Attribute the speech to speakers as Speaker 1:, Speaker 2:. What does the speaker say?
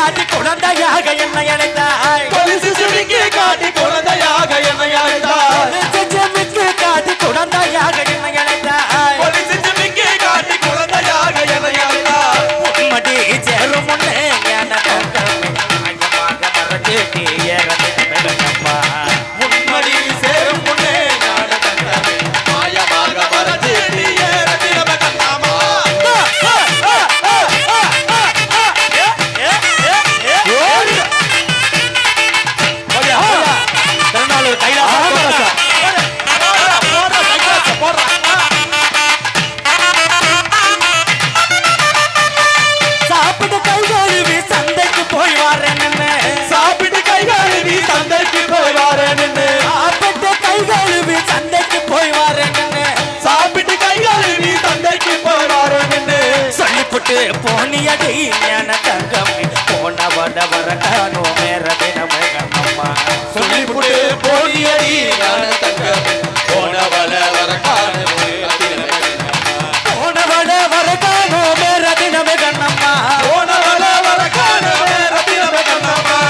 Speaker 1: கொண்டாடி கொண்டாடி சாப்பிட்டு கை கழுவி சந்தைக்கு போய் வரேன்
Speaker 2: சாப்பிட்டு கை கழுவி சந்தைக்கு போய் வாரேன் நின்னு.
Speaker 1: சாப்பிட்டு கை கழுவி சந்தைக்கு போய் வரேன்
Speaker 2: சாப்பிட்டு கை கழுவி சந்தைக்கு போய் வாரேன் நின்னு.
Speaker 1: சொல்லிப்புட்டு போனியடி ஞான தங்கமே. போன வட வர காணோம்